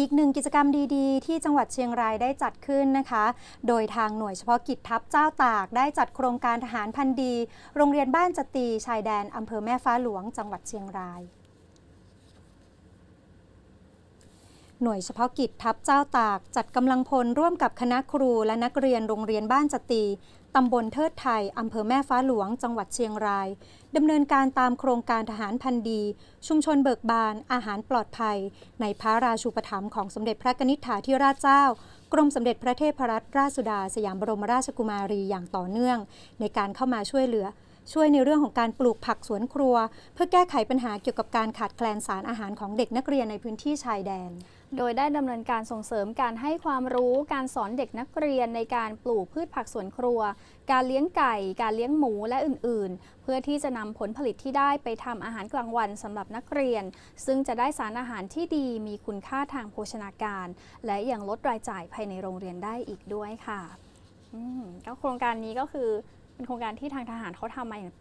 อีกหนึ่งกิจกรรมดีๆ ที่จังหวัดเชียงรายได้จัดขึ้นนะคะ โดยทางหน่วยเฉพาะกิจทัพเจ้าตากได้จัดโครงการทหารพันธ์ดี โรงเรียนบ้านจตีชายแดนอำเภอแม่ฟ้าหลวงจังหวัดเชียงราย หน่วยเฉพาะกิจทัพเจ้าตากจัดกำลังพลร่วมกับคณะครูและนักเรียนโรงเรียนบ้านจตีตำบลเทิดไทยอำเภอแม่ฟ้าหลวง จังหวัดเชียงรายดำเนินการตามโครงการทหารพันธ์ดี ชุมชนเบิกบาน อาหารปลอดภัย ในพระราชูปถัมภ์ของสมเด็จพระนิษฐาธิราชเจ้า กรมสมเด็จพระเทพรัตนราชสุดา สยามบรมราชกุมารีอย่างต่อเนื่อง ในการเข้ามาช่วยเหลือ ช่วยในเรื่องของการปลูกผักสวนครัว เพื่อแก้ไขปัญหาเกี่ยวกับการขาดแคลนสารอาหารของเด็กนักเรียนในพื้นที่ชายแดนโดยได้ดำเนินการส่งเสริมการให้ความรู้การสอนเด็กนักเรียนในการปลูกพืชผักสวนครัว การเลี้ยงไก่ การเลี้ยงหมูและอื่น ๆ เพื่อที่จะนำผลผลิตที่ได้ไปทำอาหารกลางวันสำหรับนักเรียน ซึ่งจะได้สารอาหารที่ดีมีคุณค่าทางโภชนาการ และยังลดรายจ่ายภายในโรงเรียนได้อีกด้วยค่ะก็โครงการนี้ก็คือ เป็นโครงการที่ทางทหารเขาทำมาอย่าง